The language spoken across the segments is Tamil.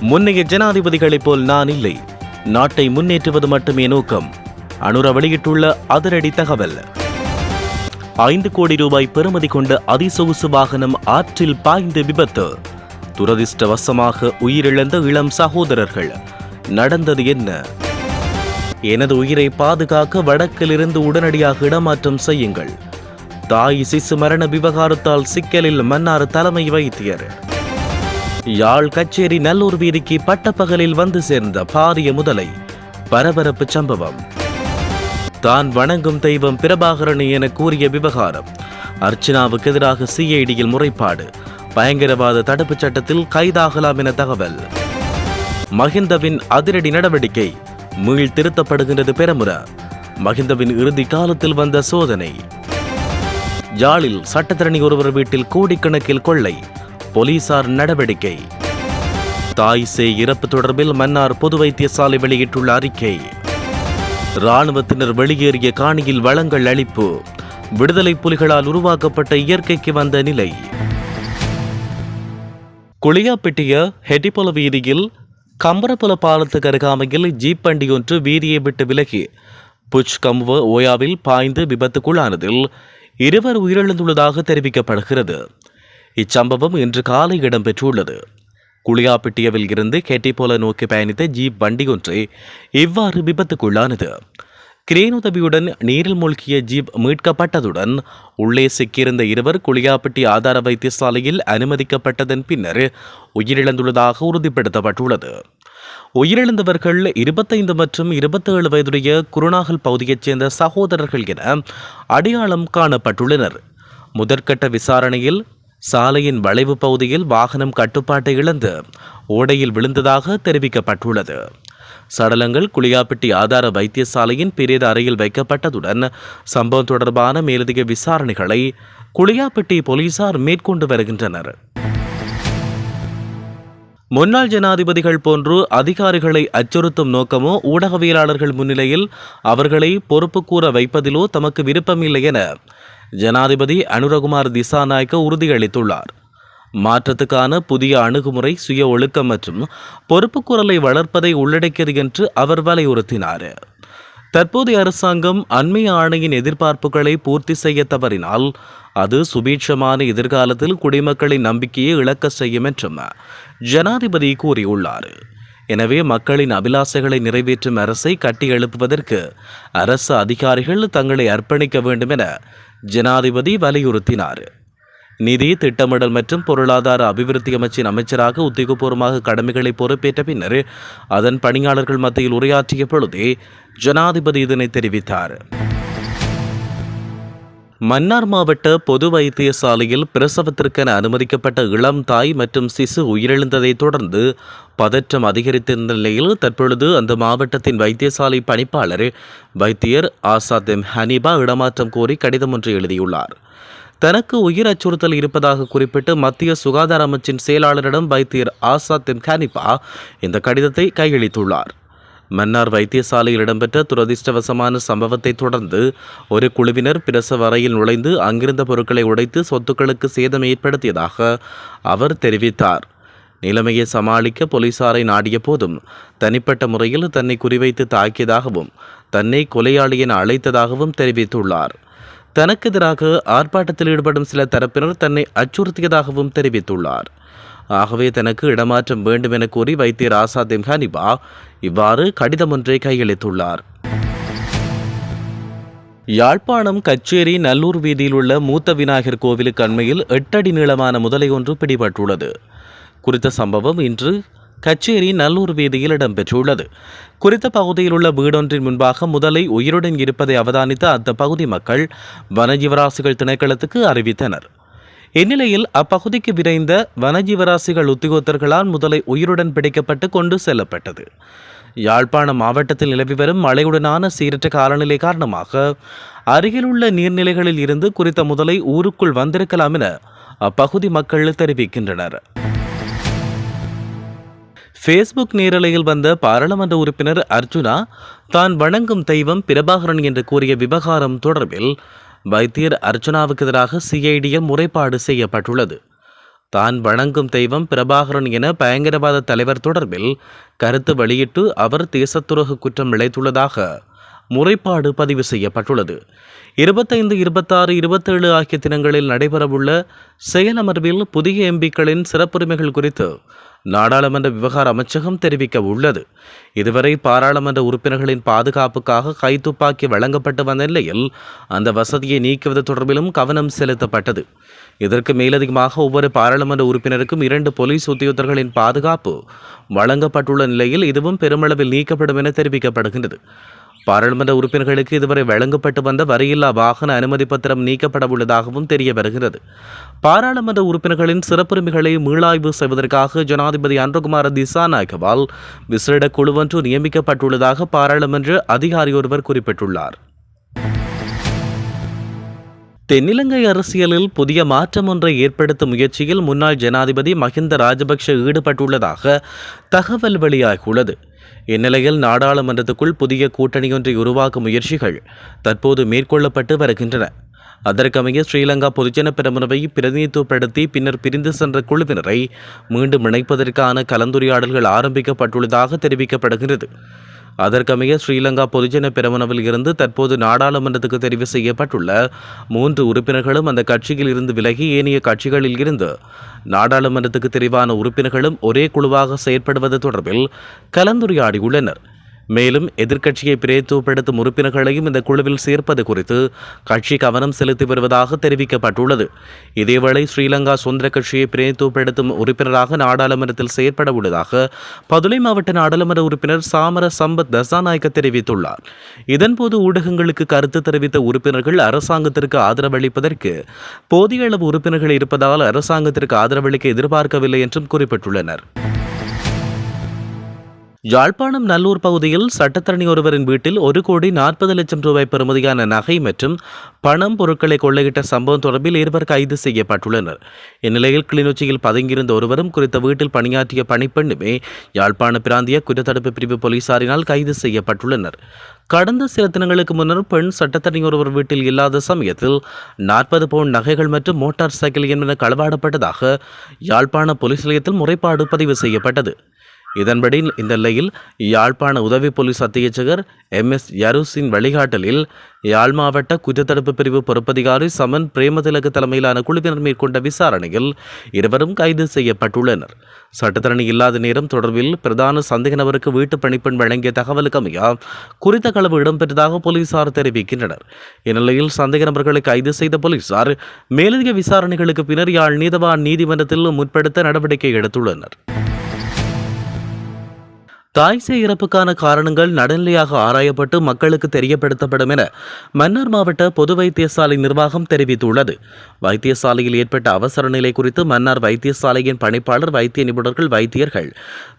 முன்னைய ஜனாதிபதிகளைப் போல் நான் இல்லை. நாட்டை முன்னேற்றுவது மட்டுமே நோக்கம். அனுர வெளியிட்டுள்ள அதிரடி தகவல். ஐந்து கோடி ரூபாய் பெறுமதி கொண்ட அதிசொகுசு வாகனம் ஆற்றில் பாய்ந்து விபத்து. துரதிர்ஷ்டவசமாக உயிரிழந்த இளம் சகோதரர்கள். நடந்தது என்ன? எனது உயிரை பாதுகாக்க வடக்கிலிருந்து உடனடியாக இடமாற்றம் செய்யுங்கள். தாய் சிசு மரண விவகாரத்தால் சிக்கலில் மன்னார் தலைமை வைத்தியர். யாழ் கச்சேரி நல்லூர் வீதிக்கு பட்டப்பகலில் வந்து சேர்ந்த பாரிய முதலை. பரபரப்பு சம்பவம். தான் வணங்கும் தெய்வம் பிரபாகரன் என கூறிய விவகாரம். அர்ச்சனாவுக்கு எதிராக சிஐடியில் முறைப்பாடு. பயங்கரவாத தடுப்புச் சட்டத்தில் கைதாகலாம் என தகவல். மஹிந்தவின் அதிரடி நடவடிக்கை மீள் திருத்தப்படுகின்றது பெரமுற. மஹிந்தவின் இறுதி காலத்தில் வந்த சோதனை. யாழில் சட்டத்திரணி ஒருவர் வீட்டில் கோடிக்கணக்கில் கொள்ளை. போலீசார் நடவடிக்கை. தாய் இறப்பு தொடர்பில் மன்னார் பொது வைத்தியசாலை வெளியிட்டுள்ள அறிக்கை. இராணுவத்தினர் வெளியேறிய காணியில் வளங்கள் அளிப்பு. விடுதலை புலிகளால் உருவாக்கப்பட்ட இயற்கைக்கு வந்த நிலை. குளியாப்பிட்டிய ஹெட்டிபொல வீதியில் கம்பரப்புல பாலத்துக்கு அருகாமையில் ஜீப் வண்டி ஒன்று வீதியை விட்டு விலகி புஷ் கம்வ ஓயாவில் பாய்ந்து விபத்துக்குள்ளானதில் இருவர் உயிரிழந்துள்ளதாக தெரிவிக்கப்படுகிறது. இச்சம்பவம் இன்று காலை இடம்பெற்றுள்ளது. குளியாப்பிட்டியவில் இருந்து கெட்டிபோல நோக்கி பயணித்த ஜீப் வண்டி ஒன்று இவ்வாறு விபத்துக்குள்ளானது. கிரேன் உதவியுடன் நீரில் மூழ்கிய ஜீப் மீட்கப்பட்டதுடன் உள்ளே சிக்கியிருந்த இருவர் குளியாப்பட்டி ஆதார வைத்தியசாலையில் அனுமதிக்கப்பட்டதன் பின்னர் உயிரிழந்துள்ளதாக உறுதிப்படுத்தப்பட்டுள்ளது. உயிரிழந்தவர்கள் இருபத்தைந்து மற்றும் இருபத்தேழு வயதுடைய குருநாகல் பகுதியைச் சேர்ந்த சகோதரர்கள் என அடையாளம் காணப்பட்டுள்ளனர். முதற்கட்ட விசாரணையில் சாலையின் வளைவு பகுதியில் வாகனம் கட்டுப்பாட்டை இழந்து ஓடையில் விழுந்ததாக தெரிவிக்கப்பட்டுள்ளது. சடலங்கள் குளியாப்பட்டி ஆதார வைத்தியசாலையின் பிரேத அறையில் வைக்கப்பட்டதுடன் சம்பவம் தொடர்பான மேலதிக விசாரணைகளை குளியாப்பட்டி போலீசார் மேற்கொண்டு வருகின்றனர். முன்னாள் ஜனாதிபதிகள் போன்று அதிகாரிகளை அச்சுறுத்தும் நோக்கமோ ஊடகவியலாளர்கள் முன்னிலையில் அவர்களை பொறுப்பு கூற வைப்பதிலோ தமக்கு விருப்பமில்லை என ஜனாதிபதி அனுரகுமார் திசாநாயக்க உறுதியளித்துள்ளார். மாற்றத்துக்கான புதிய அணுகுமுறை சுய ஒழுக்கம் மற்றும் பொறுப்புக்கூறலை வளர்ப்பதை உள்ளடக்கியது என்று அவர் வலியுறுத்தினார். தற்போதைய அரசாங்கம் அண்மைய ஆணையின் எதிர்பார்ப்புகளை பூர்த்தி செய்ய தவறினால் அது சுபீட்சமான எதிர்காலத்தில் குடிமக்களின் நம்பிக்கையை இழக்க செய்யும் என்றும் ஜனாதிபதி கூறியுள்ளார். எனவே மக்களின் அபிலாசைகளை நிறைவேற்றும் அரசை கட்டி எழுப்புவதற்கு அரசு அதிகாரிகள் தங்களை அர்ப்பணிக்க வேண்டும் என ஜனாதிபதி வலியுறுத்தினார். நிதி திட்டமிடல் மற்றும் பொருளாதார அபிவிருத்தி அமைச்சின் அமைச்சராக உத்தியோகபூர்வமாக கடமைகளை பொறுப்பேற்ற பின்னர் அதன் பணியாளர்கள் மத்தியில் உரையாற்றிய பொழுதே ஜனாதிபதி இதனை தெரிவித்தார். மன்னார் மாவட்ட பொது வைத்தியசாலையில் பிரசவத்திற்கென அனுமதிக்கப்பட்ட இளம் தாய் மற்றும் சிசு உயிரிழந்ததைத் தொடர்ந்து பதற்றம் அதிகரித்திருந்த நிலையில் தற்பொழுது அந்த மாவட்டத்தின் வைத்தியசாலை பணிப்பாளர் வைத்தியர் ஆசாத் எம் ஹனீபா இடமாற்றம் கோரி கடிதம் ஒன்று எழுதியுள்ளார். தனக்கு உயிர் அச்சுறுத்தல் இருப்பதாக குறிப்பிட்டு மத்திய சுகாதார அமைச்சின் செயலாளரிடம் வைத்தியர் ஆசாத் எம் ஹனீபா இந்த கடிதத்தை கையளித்துள்ளார். மன்னார் வைத்தியசாலையில் இடம்பெற்ற துரதிர்ஷ்டவசமான சம்பவத்தை தொடர்ந்து ஒரு குழுவினர் பிரசவ அறையில் நுழைந்து அங்கிருந்த பொருட்களை உடைத்து சொத்துக்களுக்கு சேதம் ஏற்படுத்தியதாக அவர் தெரிவித்தார். நிலைமையை சமாளிக்க போலீசாரை நாடிய போதும் தனிப்பட்ட முறையில் தன்னை குறிவைத்து தாக்கியதாகவும் தன்னை கொலையாளி என அழைத்ததாகவும் தெரிவித்துள்ளார். தனக்கு எதிராக ஆர்ப்பாட்டத்தில் ஈடுபடும் சில தரப்பினர் தன்னை அச்சுறுத்தியதாகவும் தெரிவித்துள்ளார். ஆகவே தனக்கு இடமாற்றம் வேண்டும் என கூறி வைத்தியர் ஆசாத் ஹனிபா இவ்வாறு கடிதம் ஒன்றை கையளித்துள்ளார். யாழ்ப்பாணம் கச்சேரி நல்லூர் வீதியில் உள்ள மூத்த விநாயகர் கோவிலுக்கு அண்மையில் எட்டடி நீளமான முதலை ஒன்று பிடிபட்டுள்ளது. குறித்த சம்பவம் இன்று கச்சேரி நல்லூர் வீதியில் இடம்பெற்றுள்ளது. குறித்த பகுதியில் உள்ள வீடொன்றின் முன்பாக முதலை உயிருடன் இருப்பதை அவதானித்த அந்த பகுதி மக்கள் வனஜீவராசிகள் திணைக்களத்துக்கு அறிவித்தனர். இந்நிலையில் அப்பகுதிக்கு விரைந்த வனஜீவராசிகள் உத்தியோகத்தர்களால் முதலை உயிருடன் பிடிக்கப்பட்டு கொண்டு செல்லப்பட்டது. யாழ்ப்பாண மாவட்டத்தில் நிலவி வரும் மழையுடனான சீரற்ற காலநிலை காரணமாக அருகிலுள்ள நீர்நிலைகளில் இருந்து குறித்த முதலை ஊருக்குள் வந்திருக்கலாம் என அப்பகுதி மக்கள் தெரிவிக்கின்றனர். ஃபேஸ்புக் நேரலையில் வந்த பாராளுமன்ற உறுப்பினர் அர்ஜுனா தான் வணங்கும் தெய்வம் பிரபாகரன் என்று கூறிய விவகாரம் தொடர்பில் வைத்தியர் அர்ச்சனாவுக்கு எதிராக சிஐடியில் முறைப்பாடு செய்யப்பட்டுள்ளது. தான் வணங்கும் தெய்வம் பிரபாகரன் என பயங்கரவாத தலைவர் தொடர்பில் கருத்து வெளியிட்டு அவர் தேசத்துரோக குற்றம் இழைத்துள்ளதாக முறைப்பாடு பதிவு செய்யப்பட்டுள்ளது. இருபத்தைந்து இருபத்தாறு இருபத்தேழு ஆகிய தினங்களில் நடைபெறவுள்ள செயலமர்வில் புதிய எம்பிக்களின் சிறப்புரிமைகள் குறித்து நாடாளுமன்ற விவகார அமைச்சகம் தெரிவிக்க உள்ளது. இதுவரை பாராளுமன்ற உறுப்பினர்களின் பாதுகாப்புக்காக கைத்துப்பாக்கி வழங்கப்பட்டு வந்த நிலையில் அந்த வசதியை நீக்குவது தொடர்பிலும் கவனம் செலுத்தப்பட்டது. இதற்கு மேலதிகமாக ஒவ்வொரு பாராளுமன்ற உறுப்பினருக்கும் இரண்டு போலீஸ் உத்தியோகர்களின் பாதுகாப்பு வழங்கப்பட்டுள்ள நிலையில் இதுவும் பெருமளவில் நீக்கப்படும் என தெரிவிக்கப்படுகின்றது. பாராளுமன்ற உறுப்பினர்களுக்கு இதுவரை வழங்கப்பட்டு வந்த வரியில்லா வாகன அனுமதி பத்திரம் நீக்கப்பட உள்ளதாகவும் தெரிய வருகிறது. பாராளுமன்ற உறுப்பினர்களின் சிறப்புரிமைகளை மீளாய்வு செய்வதற்காக ஜனாதிபதி அன்றகுமார திசாநாயகவால் விசேட குழுவொன்று நியமிக்கப்பட்டுள்ளதாக பாராளுமன்ற அதிகாரி ஒருவர் குறிப்பிட்டுள்ளார். தென்னிலங்கை அரசியலில் புதிய மாற்றம் ஒன்றை ஏற்படுத்தும் முயற்சியில் முன்னாள் ஜனாதிபதி மஹிந்த ராஜபக்ஷ ஈடுபட்டுள்ளதாக தகவல் வெளியாகியுள்ளது. இந்நிலையில் நாடாளுமன்றத்துக்குள் புதிய கூட்டணியொன்றை உருவாக்கும் முயற்சிகள் தற்போது மேற்கொள்ளப்பட்டு வருகின்றன. அதற்கமைய ஸ்ரீலங்கா பொதுஜன பிரமுனவை பிரதிநிதித்துவப்படுத்தி பின்னர் பிரிந்து சென்ற குழுவினரை மீண்டும் இணைப்பதற்கான கலந்துரையாடல்கள் ஆரம்பிக்கப்பட்டுள்ளதாக தெரிவிக்கப்படுகிறது. அதற்கமைய ஸ்ரீலங்கா பொதுஜன பெரமுனவில் இருந்து தற்போது நாடாளுமன்றத்துக்கு தெரிவு செய்யப்பட்டுள்ள மூன்று உறுப்பினர்களும் அந்த கட்சியில் இருந்து விலகி ஏனைய கட்சிகளில் இருந்து நாடாளுமன்றத்துக்கு தெரிவான உறுப்பினர்களும் ஒரே குழுவாக செயற்படுவது தொடர்பில் கலந்துரையாடியுள்ளனர். மேலும் எதிர்க்கட்சியை பிரேத்துவப்படுத்தும் உறுப்பினர்களையும் இந்த குழுவில் சேர்ப்பது குறித்து கட்சி கவனம் செலுத்தி வருவதாக தெரிவிக்கப்பட்டுள்ளது. இதேவேளை ஸ்ரீலங்கா சுதந்திர கட்சியை பிரேத்துவப்படுத்தும் உறுப்பினராக நாடாளுமன்றத்தில் செயற்பட உள்ளதாக பதுளை மாவட்ட நாடாளுமன்ற உறுப்பினர் சாமர சம்பத் தசாநாயக்க தெரிவித்துள்ளார். இதன்போது ஊடகங்களுக்கு கருத்து தெரிவித்த உறுப்பினர்கள் அரசாங்கத்திற்கு ஆதரவளிப்பதற்கு போதிய அளவு உறுப்பினர்கள் இருப்பதால் அரசாங்கத்திற்கு ஆதரவளிக்க எதிர்பார்க்கவில்லை என்றும் குறிப்பிட்டுள்ளனர். யாழ்ப்பாணம் நல்லூர் பகுதியில் சட்டத்தரணி ஒருவரின் வீட்டில் ஒரு கோடி நாற்பது லட்சம் ரூபாய் பெறுமதியான நகை மற்றும் பணம் பொருட்களை கொள்ளையிட்ட சம்பவம் தொடர்பில் இருவர் கைது செய்யப்பட்டுள்ளனர். இந்நிலையில் கிளிநொச்சியில் பதுங்கியிருந்த ஒருவரும் குறித்த வீட்டில் பணியாற்றிய பணிப்பெண்ணுமே யாழ்ப்பாண பிராந்திய குற்றத்தடுப்பு பிரிவு போலீசாரினால் கைது செய்யப்பட்டுள்ளனர். கடந்த சில தினங்களுக்கு முன்னர் பெண் சட்டத்தரணி ஒருவர் வீட்டில் இல்லாத சமயத்தில் நாற்பது பவுன் நகைகள் மற்றும் மோட்டார் சைக்கிள் என்பன களவாடப்பட்டதாக யாழ்ப்பாண போலீஸ் நிலையத்தில் முறைப்பாடு பதிவு செய்யப்பட்டது. இதன்படி இந்த நிலையில் யாழ்ப்பாண உதவி போலீஸ் அத்தியட்சகர் எம் எஸ் யருசின் வழிகாட்டலில் யாழ் மாவட்ட குற்றத்தடுப்பு பிரிவு பொறுப்பதிகாரி சமன் பிரேமதிலக தலைமையிலான குழுவினர் மேற்கொண்ட விசாரணையில் இருவரும் கைது செய்யப்பட்டுள்ளனர். சட்டத்தரணி இல்லாத நேரம் தொடர்பில் பிரதான சந்தேக நபருக்கு வீட்டு பணிப்பெண் வழங்கிய தகவலுக்கு அமைய குறித்த களவு இடம்பெற்றதாக போலீசார் தெரிவிக்கின்றனர். இந்நிலையில் சந்தேக நபர்களை கைது செய்த போலீசார் மேலதிக விசாரணைகளுக்கு பின்னர் யாழ் நீதவான் நீதிமன்றத்தில் முற்படுத்த நடவடிக்கை எடுத்துள்ளனர். தாய்சே இறப்புக்கான காரணங்கள் நடுநிலையாக ஆராயப்பட்டு மக்களுக்கு தெரியப்படுத்தப்படும் என மன்னார் மாவட்ட பொது வைத்தியசாலை நிர்வாகம் தெரிவித்துள்ளது. வைத்தியசாலையில் ஏற்பட்ட அவசர நிலை குறித்து மன்னார் வைத்தியசாலையின் பணிப்பாளர் வைத்திய நிபுணர்கள் வைத்தியர்கள்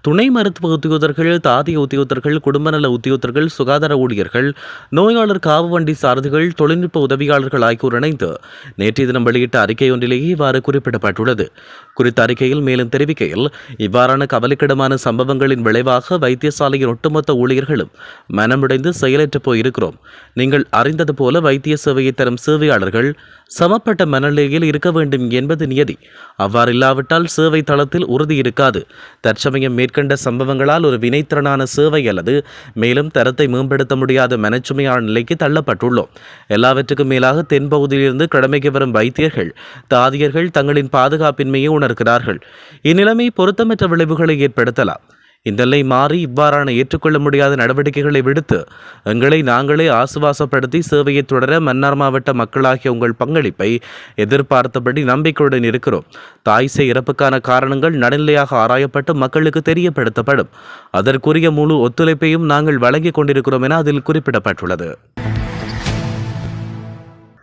துணை மருத்துவ உத்தியோகர்கள் தாதிய உத்தியோகர்கள் குடும்ப நல உத்தியோகர்கள் சுகாதார ஊழியர்கள் நோயாளர் காவு வண்டி சாரதிகள் தொழில்நுட்ப உதவியாளர்கள் ஆகியோர் இணைந்து நேற்றைய தினம் வெளியிட்ட அறிக்கை ஒன்றிலேயே இவ்வாறு குறிப்பிடப்பட்டுள்ளது. குறித்த அறிக்கையில் மேலும் தெரிவிக்கையில் இவ்வாறான கவலைக்கிடமான சம்பவங்களின் விளைவாக வைத்தியசாலையின் ஒட்டுமொத்த ஊழியர்களும் மனமுடைந்து செயலற்று போயிருக்கிறோம். நீங்கள் அறிந்தது போல வைத்திய சேவையை தரும் சேவையாளர்கள் சமப்பட்ட மனநிலையில் இருக்க வேண்டும் என்பது நியதி. அவ்வாறு இல்லாவிட்டால் சேவை தளத்தில் உறுதி இருக்காது. தற்சமயம் மேற்கண்ட சம்பவங்களால் ஒரு வினைத்திறனான சேவை அல்லது மேலும் தரத்தை மேம்படுத்த முடியாத மனச்சுமையான நிலைக்கு தள்ளப்பட்டுள்ளோம். எல்லாவற்றுக்கும் மேலாக தென்பகுதியிலிருந்து கடமைக்கு வரும் வைத்தியர்கள் தாதியர்கள் தங்களின் பாதுகாப்பின்மையை உணர்கிறார்கள். இந்நிலைமை பொருத்தமற்ற விளைவுகளை ஏற்படுத்தலாம். இந்த நிலை மாறி இவ்வாறான ஏற்றுக்கொள்ள முடியாத நடவடிக்கைகளை விடுத்து எங்களை நாங்களே ஆசுவாசப்படுத்தி சேவையை தொடர மன்னார் மாவட்ட மக்களாகிய உங்கள் பங்களிப்பை எதிர்பார்த்தபடி நம்பிக்கையுடன் இருக்கிறோம். தாய்சே இறப்புக்கான காரணங்கள் நடுநிலையாக ஆராயப்பட்டு மக்களுக்கு தெரியப்படுத்தப்படும். அதற்குரிய முழு ஒத்துழைப்பையும் நாங்கள் வழங்கிக் கொண்டிருக்கிறோம் என அதில் குறிப்பிடப்பட்டுள்ளது.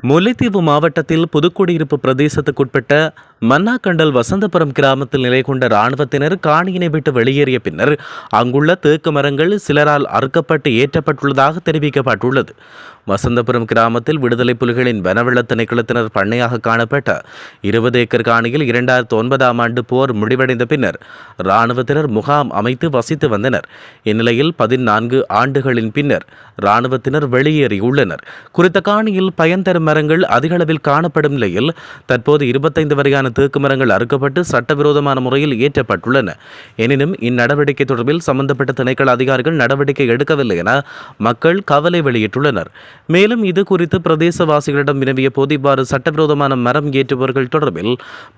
முல்லைத்தீவு மாவட்டத்தில் புதுக்குடியிருப்பு பிரதேசத்துக்குட்பட்ட மன்னாக்கண்டல் வசந்தபுரம் கிராமத்தில் நிலை கொண்ட இராணுவத்தினர் காணியினை விட்டு வெளியேறிய பின்னர் அங்குள்ள தேக்கு மரங்கள் சிலரால் அறுக்கப்பட்டு ஏற்றப்பட்டுள்ளதாக தெரிவிக்கப்பட்டுள்ளது. வசந்தபுரம் கிராமத்தில் விடுதலை புலிகளின் வனவெள்ள திணைக்களத்தினர் பண்ணையாக காணப்பட்ட இருபது ஏக்கர் காணியில் இரண்டாயிரத்து ஒன்பதாம் ஆண்டு போர் முடிவடைந்த பின்னர் இராணுவத்தினர் முகாம் அமைத்து வசித்து வந்தனர். இந்நிலையில் பதினான்கு ஆண்டுகளின் பின்னர் இராணுவத்தினர் வெளியேறியுள்ளனர். குறித்த காணியில் பயன் தரும் மரங்கள் அதிக அளவில் காணப்படும் நிலையில் தற்போது இருபத்தைந்து வரையான தேக்கு மரங்கள் அறுக்கப்பட்டு சட்டவிரோதமான முறையில் ஏற்றப்பட்டுள்ளன எனினும் இந்நடவடிக்கை தொடர்பில் சம்பந்தப்பட்ட திணைக்கள அதிகாரிகள் நடவடிக்கை எடுக்கவில்லை என மக்கள் கவலை வெளியிட்டுள்ளனர். மேலும் இது குறித்து பிரதேசவாசிகளிடம் வினவிய போது இவ்வாறு சட்டவிரோதமான மரம் ஏற்றுபவர்கள் தொடர்பில்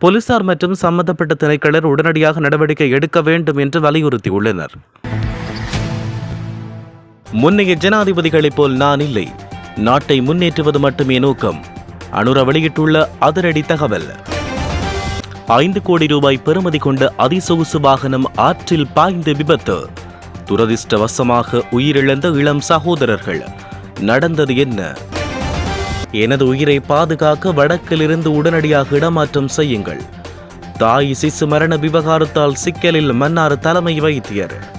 போலீசார் மற்றும் சம்பந்தப்பட்ட திணைக்களர் உடனடியாக நடவடிக்கை எடுக்க வேண்டும் என்று வலியுறுத்தியுள்ளனர். முன்னைய ஜனாதிபதிகளைப் போல் நான் இல்லை. நாட்டை முன்னேற்றுவது மட்டுமே நோக்கம். அனுர வெளியிட்டுள்ள அதிரடி தகவல். ஐந்து கோடி ரூபாய் பெறுமதி கொண்ட அதிசொகுசு வாகனம் ஆற்றில் பாய்ந்து விபத்து. துரதிர்ஷ்டவசமாக உயிரிழந்த இளம் சகோதரர்கள். நடந்தது என்ன? எனது உயிரை பாதுகாக்க வடக்கிலிருந்து உடனடியாக இடமாற்றம் செய்யுங்கள். தாய் சிசு மரண விவகாரத்தால் சிக்கலில் மன்னார் தலைமை வைத்தியர்.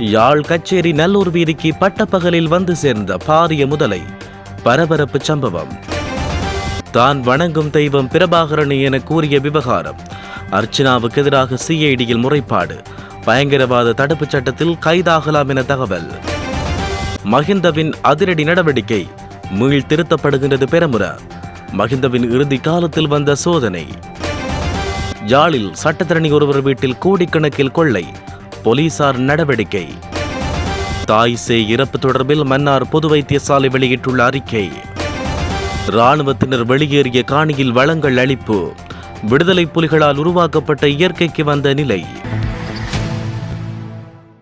யாழ் கச்சேரி நல்லூர் வீதிக்கு பட்டப்பகலில் வந்து சேர்ந்த பாரிய முதலை. பரபரப்பு சம்பவம். தான் வணங்கும் தெய்வம் பிரபாகரன் என கூறிய விவகாரம். அர்ச்சனாவுக்கு எதிராக சிஐடியில் முறைப்பாடு. பயங்கரவாத தடுப்புச் சட்டத்தில் கைதாகலாம் என தகவல். மஹிந்தவின் அதிரடி நடவடிக்கை மீள் திருத்தப்படுகின்றது பெரமுற. மஹிந்தவின் இறுதி காலத்தில் வந்த சோதனை. யாழில் சட்டத்திரணி ஒருவர் வீட்டில் கோடிக்கணக்கில் கொள்ளை. போலீசார் நடவடிக்கை. தாய் சே இறப்பு தொடர்பில் மன்னார் பொது வைத்தியசாலை வெளியிட்டுள்ள அறிக்கை. இராணுவத்தினர் வெளியேறிய காணியில் வளங்கள் அளிப்பு. விடுதலை புலிகளால் உருவாக்கப்பட்ட இயற்கைக்கு வந்த நிலை.